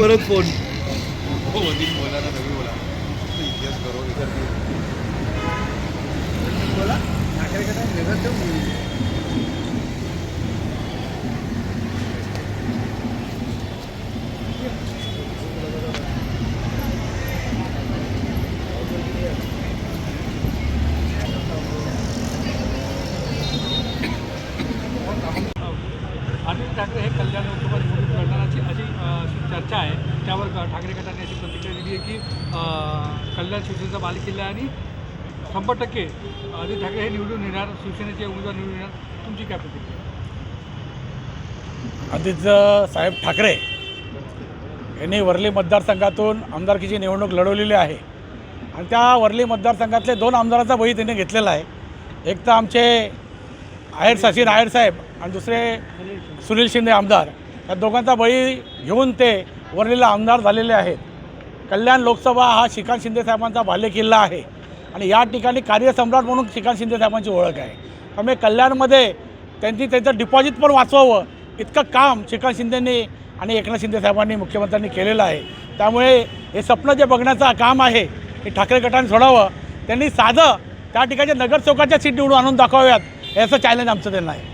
परत फोन. हो बोला. ठाकरे हे कल्याण लोकसभा निवडणूक लढणाराची अशी चर्चा आहे. त्यावर ठाकरे गटाने अशी प्रतिक्रिया दिली आहे की कल्याण शिवसेनेचा बालेकिल्ला आणि शंभर टक्के आदित्य ठाकरे हे निवडून येणार शिवसेनेचे उमेदवार निवडून येणार. तुमची काय प्रतिक्रिया आदित्य साहेब ठाकरे यांनी वर्ली मतदारसंघातून आमदारकीची निवडणूक लढवलेली आहे. आणि त्या वर्ली मतदारसंघातले दोन आमदारांचा बळी त्यांनी घेतलेला आहे. एक तर आमचे आहेर सचिन आहेर साहेब आणि दुसरे सुनील शिंदे आमदार या दोघांचा बळी घेऊन ते वरलेला आमदार झालेले आहेत. कल्याण लोकसभा हा श्रीकांत शिंदेसाहेबांचा साहेबांचा बालेकिल्ला आहे आणि या ठिकाणी कार्यसम्राट म्हणून श्रीकांत शिंदेसाहेबांची ओळख आहे. त्यामुळे कल्याणमध्ये त्यांनी त्यांचं डिपॉझिट पण वाचवावं इतकं काम श्रीकांत शिंदेंनी आणि एकनाथ शिंदेसाहेबांनी मुख्यमंत्र्यांनी केलेलं आहे. त्यामुळे हे स्वप्न जे बघण्याचं काम आहे हे ठाकरे गटाने सोडावं त्यांनी साधं त्या ठिकाणच्या नगरसेवकाच्या सीट निवडून आणून दाखवाव्यात याचं चॅलेंज आमचं त्यांना आहे.